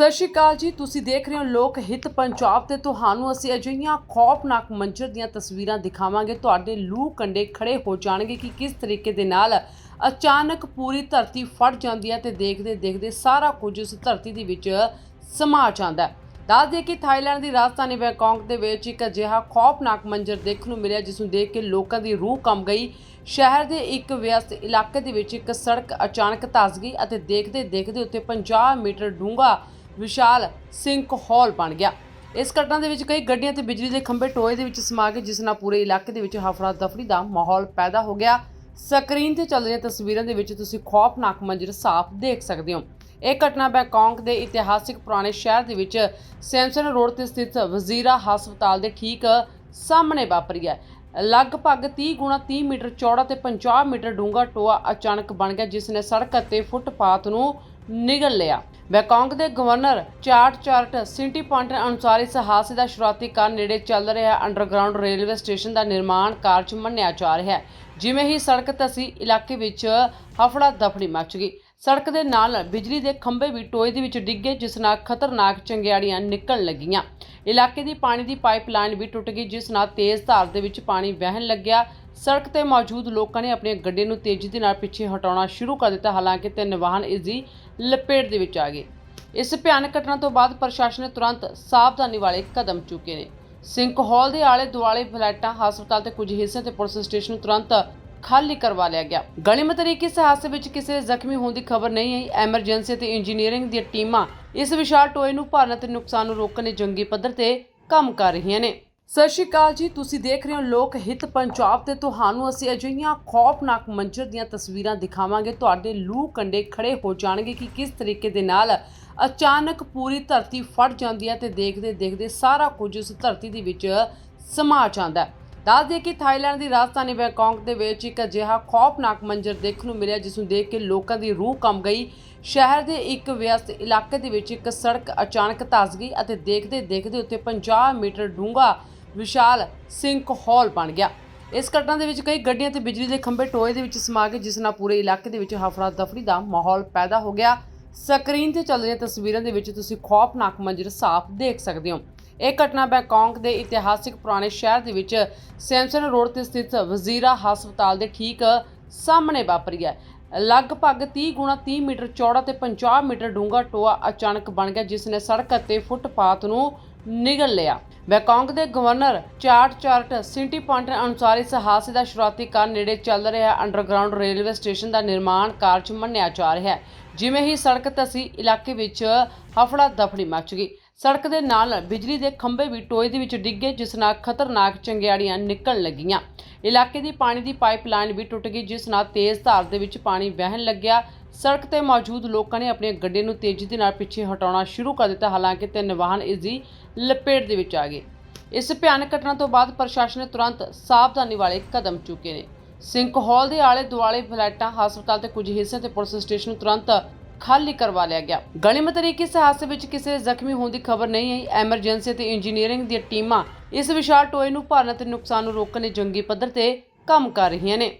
ਸਤਿ ਸ਼੍ਰੀ ਅਕਾਲ ਜੀ, ਤੁਸੀਂ ਦੇਖ ਰਹੇ ਹੋ ਲੋਕ ਹਿੱਤ ਪੰਜਾਬ ਤੇ ਤੁਹਾਨੂੰ ਅਸੀਂ ਅਜਿਹੀਆਂ ਖੌਫਨਾਕ ਮੰਜ਼ਰ ਦੀਆਂ ਤਸਵੀਰਾਂ ਦਿਖਾਵਾਂਗੇ। ਤੁਹਾਡੇ ਲੂ ਕੰਡੇ ਖੜੇ ਹੋ ਜਾਣਗੇ ਕਿ ਕਿਸ ਤਰੀਕੇ ਦੇ ਨਾਲ ਅਚਾਨਕ ਪੂਰੀ ਧਰਤੀ ਫਟ ਜਾਂਦੀ ਹੈ ਤੇ ਦੇਖਦੇ ਦੇਖਦੇ ਸਾਰਾ ਕੁਝ ਉਸ ਧਰਤੀ ਦੇ ਵਿੱਚ ਸਮਾ ਜਾਂਦਾ ਹੈ। ਦੱਸ ਦਈਏ ਕਿ ਥਾਈਲੈਂਡ ਦੀ ਰਾਜਧਾਨੀ ਬੈਂਕਾਕ ਦੇ ਵਿੱਚ ਇੱਕ ਅਜਿਹਾ ਖੌਫਨਾਕ ਮੰਜ਼ਰ ਦੇਖਣ ਨੂੰ ਮਿਲਿਆ, ਜਿਸ ਨੂੰ ਦੇਖ ਕੇ ਲੋਕਾਂ ਦੀ ਰੂਹ ਕੰਬ ਗਈ। ਸ਼ਹਿਰ ਦੇ ਇੱਕ ਵਿਅਸਤ ਇਲਾਕੇ ਦੇ ਵਿੱਚ ਇੱਕ ਸੜਕ ਅਚਾਨਕ ਧੱਸ ਗਈ ਅਤੇ ਦੇਖਦੇ ਦੇਖਦੇ ਉੱਤੇ 50 ਮੀਟਰ ਡੂੰਘਾ ਵਿਸ਼ਾਲ ਸਿੰਕ ਹੌਲ ਬਣ ਗਿਆ। ਇਸ ਘਟਨਾ ਦੇ ਵਿੱਚ ਕਈ ਗੱਡੀਆਂ ਤੇ ਬਿਜਲੀ ਦੇ ਖੰਭੇ ਟੋਏ ਦੇ ਵਿੱਚ ਸਮਾ ਗਏ, ਜਿਸ ਨਾਲ ਪੂਰੇ ਇਲਾਕੇ ਦੇ ਵਿੱਚ ਹਫੜਾ ਦਫੜੀ ਦਾ ਮਾਹੌਲ ਪੈਦਾ ਹੋ ਗਿਆ। ਸਕਰੀਨ ਤੇ ਚੱਲ ਰਹੀਆਂ ਤਸਵੀਰਾਂ ਦੇ ਵਿੱਚ ਤੁਸੀਂ ਖੌਫਨਾਕ ਮੰਜ਼ਰ ਸਾਫ਼ ਦੇਖ ਸਕਦੇ ਹੋ। ਇਹ ਘਟਨਾ ਬੈਂਕਾਕ ਦੇ ਇਤਿਹਾਸਿਕ ਪੁਰਾਣੇ ਸ਼ਹਿਰ ਦੇ ਵਿੱਚ ਸੈਮਸਨ ਰੋਡ ਤੇ ਸਥਿਤ ਵਜ਼ੀਰਾ ਹਸਪਤਾਲ ਦੇ ਠੀਕ ਸਾਹਮਣੇ ਵਾਪਰੀ ਹੈ। ਲਗਭਗ 30 ਗੁਣਾ 30 ਮੀਟਰ ਚੌੜਾ ਤੇ 50 ਮੀਟਰ ਡੂੰਘਾ ਟੋਆ ਅਚਾਨਕ ਬਣ ਗਿਆ, ਜਿਸ ਨੇ ਸੜਕ ਅਤੇ ਫੁੱਟਪਾਥ ਨੂੰ ਨਿਗਲ ਲਿਆ। ਬੈਂਕਾਕ ਦੇ ਗਵਰਨਰ ਚਾਰਟ ਚਾਰਟ ਸਿੰਟੀ ਪੁਆਇੰਟ ਅਨੁਸਾਰ ਇਸ ਹਾਦਸੇ ਦਾ ਸ਼ੁਰੂਆਤੀ ਕਾਰਨ ਨੇੜੇ ਚੱਲ ਰਿਹਾ ਅੰਡਰਗਰਾਉਂਡ ਰੇਲਵੇ ਸਟੇਸ਼ਨ ਦਾ ਨਿਰਮਾਣ ਕਾਰਜ ਮੰਨਿਆ ਜਾ ਰਿਹਾ ਹੈ। ਜਿਵੇਂ ਹੀ ਸੜਕ ਧਸੀ ਇਲਾਕੇ ਵਿੱਚ ਹਫੜਾ ਦਫੜੀ ਮਚ ਗਈ। ਸੜਕ ਦੇ ਨਾਲ ਨਾਲ ਬਿਜਲੀ ਦੇ ਖੰਭੇ ਵੀ ਟੋਏ ਦੇ ਵਿੱਚ ਡਿੱਗੇ ਜਿਸ ਨਾਲ ਖਤਰਨਾਕ ਚੰਗਿਆੜੀਆਂ ਨਿਕਲਣ ਲੱਗੀਆਂ। ਇਲਾਕੇ ਦੀ ਪਾਣੀ ਦੀ ਪਾਈਪਲਾਈਨ ਵੀ ਟੁੱਟ ਗਈ, ਜਿਸ ਨਾਲ ਤੇਜ਼ ਧਾਰ ਦੇ ਵਿੱਚ ਪਾਣੀ ਵਹਿਣ ਲੱਗਿਆ। ਸੜਕ ਤੇ ਮੌਜੂਦ ਲੋਕਾਂ ਨੇ ਆਪਣੀਆਂ ਗੱਡੀਆਂ ਨੂੰ ਤੇਜ਼ੀ ਦੇ ਨਾਲ ਪਿੱਛੇ ਹਟਾਉਣਾ ਸ਼ੁਰੂ ਕਰ ਦਿੱਤਾ। ਹਾਲਾਂਕਿ ਤਿੰਨ ਵਾਹਨ ਇਸ ਦੀ ਲਪੇਟ ਦੇ ਵਿੱਚ ਆ ਗਏ। ਇਸ ਭਿਆਨਕ ਘਟਨਾ ਤੋਂ ਬਾਅਦ ਪ੍ਰਸ਼ਾਸਨ ਨੇ ਤੁਰੰਤ ਸਾਵਧਾਨੀ ਵਾਲੇ ਕਦਮ ਚੁੱਕੇ ਨੇ। ਸਿੰਕ ਦੇ ਆਲੇ ਦੁਆਲੇ ਫਲੈਟਾਂ, ਹਸਪਤਾਲ ਤੇ ਕੁਝ ਹਿੱਸਿਆਂ ਤੇ ਪੁਲਿਸ ਸਟੇਸ਼ਨ ਨੂੰ ਤੁਰੰਤ ਖਾਲੀ ਕਰਵਾ ਲਿਆ ਗਿਆ। ਗਣਿਮਤ ਤਰੀਕੇ ਇਸ ਹਾਦਸੇ ਵਿੱਚ ਕਿਸੇ ਦੇ ਜ਼ਖਮੀ ਹੋਣ ਦੀ ਖਬਰ ਨਹੀਂ ਆਈ। ਐਮਰਜੈਂਸੀ ਤੇ ਇੰਜੀਨੀਅਰਿੰਗ ਦੀਆਂ ਟੀਮਾਂ ਇਸ ਵਿਸ਼ਾਲ ਟੋਏ ਨੂੰ ਭਰਨ ਅਤੇ ਨੁਕਸਾਨ ਨੂੰ ਰੋਕਣ ਲਈ ਜੰਗੀ ਪੱਧਰ ਤੇ ਕੰਮ ਕਰ ਰਹੀਆਂ ਨੇ। ਸਤਿ ਸ਼੍ਰੀ ਅਕਾਲ ਜੀ, ਤੁਸੀਂ ਦੇਖ ਰਹੇ ਹੋ ਲੋਕ ਹਿੱਤ ਪੰਜਾਬ ਤੇ ਤੁਹਾਨੂੰ ਅਸੀਂ ਅਜਿਹੀਆਂ ਖੌਫਨਾਕ ਮੰਜ਼ਰ ਦੀਆਂ ਤਸਵੀਰਾਂ ਦਿਖਾਵਾਂਗੇ। ਤੁਹਾਡੇ ਲੂ ਕੰਡੇ ਖੜੇ ਹੋ ਜਾਣਗੇ ਕਿ ਕਿਸ ਤਰੀਕੇ ਦੇ ਨਾਲ ਅਚਾਨਕ ਪੂਰੀ ਧਰਤੀ ਫਟ ਜਾਂਦੀ ਹੈ ਤੇ ਦੇਖਦੇ ਦੇਖਦੇ ਸਾਰਾ ਕੁਝ ਉਸ ਧਰਤੀ ਦੇ ਵਿੱਚ ਸਮਾ ਜਾਂਦਾ ਹੈ। ਦੱਸ ਦਈਏ ਕਿ ਥਾਈਲੈਂਡ ਦੀ ਰਾਜਧਾਨੀ ਬੈਂਕਾਕ ਦੇ ਵਿੱਚ ਇੱਕ ਅਜਿਹਾ ਖੌਫਨਾਕ ਮੰਜ਼ਰ ਦੇਖਣ ਨੂੰ ਮਿਲਿਆ, ਜਿਸ ਨੂੰ ਦੇਖ ਕੇ ਲੋਕਾਂ ਦੀ ਰੂਹ ਕੰਬ ਗਈ। ਸ਼ਹਿਰ ਦੇ ਇੱਕ ਵਿਅਸਤ ਇਲਾਕੇ ਦੇ ਵਿੱਚ ਇੱਕ ਸੜਕ ਅਚਾਨਕ ਧੱਸ ਗਈ ਅਤੇ ਦੇਖਦੇ ਦੇਖਦੇ ਉੱਤੇ 50 ਮੀਟਰ ਡੂੰਘਾ ਵਿਸ਼ਾਲ ਸਿੰਕ ਹੌਲ ਬਣ ਗਿਆ। ਇਸ ਘਟਨਾ ਦੇ ਵਿੱਚ ਕਈ ਗੱਡੀਆਂ ਤੇ ਬਿਜਲੀ ਦੇ ਖੰਭੇ ਟੋਏ ਦੇ ਵਿੱਚ ਸਮਾ ਗਏ, ਜਿਸ ਨਾਲ ਪੂਰੇ ਇਲਾਕੇ ਦੇ ਵਿੱਚ ਹਫੜਾ ਦਫੜੀ ਦਾ ਮਾਹੌਲ ਪੈਦਾ ਹੋ ਗਿਆ। ਸਕਰੀਨ ਤੇ ਚੱਲ ਰਹੀਆਂ ਤਸਵੀਰਾਂ ਦੇ ਵਿੱਚ ਤੁਸੀਂ ਖੌਫਨਾਕ ਮੰਜ਼ਰ ਸਾਫ਼ ਦੇਖ ਸਕਦੇ ਹੋ। ਇਹ ਘਟਨਾ ਬੈਂਕਾਕ ਦੇ ਇਤਿਹਾਸਿਕ ਪੁਰਾਣੇ ਸ਼ਹਿਰ ਦੇ ਵਿੱਚ ਸੈਮਸਨ ਰੋਡ ਤੇ ਸਥਿਤ ਵਜ਼ੀਰਾ ਹਸਪਤਾਲ ਦੇ ਠੀਕ ਸਾਹਮਣੇ ਵਾਪਰੀ ਹੈ। ਲਗਭਗ 30 ਗੁਣਾ 30 ਮੀਟਰ ਚੌੜਾ ਤੇ 50 ਮੀਟਰ ਡੂੰਘਾ ਟੋਆ ਅਚਾਨਕ ਬਣ ਗਿਆ, ਜਿਸ ਨੇ ਸੜਕ ਅਤੇ ਫੁੱਟਪਾਥ ਨੂੰ ਨਿਗਲ ਲਿਆ। ਬੈਂਕਾਕ ਦੇ ਗਵਰਨਰ ਚਾਰਟ ਚਾਰਟ ਸਿੰਟੀ ਪੁਆਇੰਟ ਅਨੁਸਾਰ ਇਸ ਹਾਦਸੇ ਦਾ ਸ਼ੁਰੂਆਤੀ ਕਾਰਨ ਨੇੜੇ ਚੱਲ ਰਿਹਾ ਅੰਡਰਗਰਾਉਂਡ ਰੇਲਵੇ ਸਟੇਸ਼ਨ ਦਾ ਨਿਰਮਾਣ ਕਾਰਜ ਮੰਨਿਆ ਜਾ ਰਿਹਾ ਹੈ। ਜਿਵੇਂ ਹੀ ਸੜਕ ਧਸੀ ਇਲਾਕੇ ਵਿੱਚ ਹਫੜਾ ਦਫੜੀ ਮਚ ਗਈ। ਸੜਕ ਦੇ ਨਾਲ ਨਾਲ ਬਿਜਲੀ ਦੇ ਖੰਭੇ ਵੀ ਟੋਏ ਦੇ ਵਿੱਚ ਡਿੱਗੇ ਜਿਸ ਨਾਲ ਖਤਰਨਾਕ ਚੰਗਿਆੜੀਆਂ ਨਿਕਲਣ ਲੱਗੀਆਂ। ਇਲਾਕੇ ਦੀ ਪਾਣੀ ਦੀ ਪਾਈਪਲਾਈਨ ਵੀ ਟੁੱਟ ਗਈ, ਜਿਸ ਨਾਲ ਤੇਜ਼ ਧਾਰ ਦੇ ਵਿੱਚ ਪਾਣੀ ਵਹਿਣ ਲੱਗਿਆ। ਸੜਕ ਤੇ ਮੌਜੂਦ ਲੋਕਾਂ ਨੇ ਆਪਣੇ ਗੱਡੀਆਂ ਨੂੰ ਤੇਜ਼ੀ ਦੇ ਨਾਲ ਪਿੱਛੇ ਹਟਾਉਣਾ ਸ਼ੁਰੂ ਕਰ ਦਿੱਤਾ। ਹਾਲਾਂਕਿ ਤਿੰਨ ਵਾਹਨ ਇਸ ਦੀ ਲਪੇਟ ਦੇ ਵਿੱਚ ਆ ਗਏ। ਇਸ ਭਿਆਨਕ ਘਟਨਾ ਤੋਂ ਬਾਅਦ ਪ੍ਰਸ਼ਾਸਨ ਨੇ ਤੁਰੰਤ ਸਾਵਧਾਨੀ ਵਾਲੇ ਕਦਮ ਚੁੱਕੇ ਨੇ। ਸਿੰਕ ਹਾਲ ਦੇ ਆਲੇ ਦੁਆਲੇ ਫਲੈਟਾਂ, ਹਸਪਤਾਲ ਤੇ ਕੁਝ ਹਿੱਸਿਆਂ ਤੇ ਪੁਲਿਸ ਸਟੇਸ਼ਨ ਤੁਰੰਤ ਖਾਲੀ ਕਰਵਾ ਲਿਆ ਗਿਆ। ਗਣਿਮਤ ਤਰੀਕੇ ਇਸ ਹਾਦਸੇ ਵਿੱਚ ਕਿਸੇ ਜ਼ਖਮੀ ਹੋਣ ਦੀ ਖਬਰ ਨਹੀਂ ਆਈ। ਐਮਰਜੈਂਸੀ ਤੇ ਇੰਜੀਨੀਅਰਿੰਗ ਦੀਆਂ ਟੀਮਾਂ ਇਸ ਵਿਸ਼ਾਲ ਟੋਏ ਨੂੰ ਭਰਨ ਅਤੇ ਨੁਕਸਾਨ ਨੂੰ ਰੋਕਣ ਲਈ ਜੰਗੀ ਪੱਧਰ ਤੇ ਕੰਮ ਕਰ ਰਹੀਆਂ ਨੇ।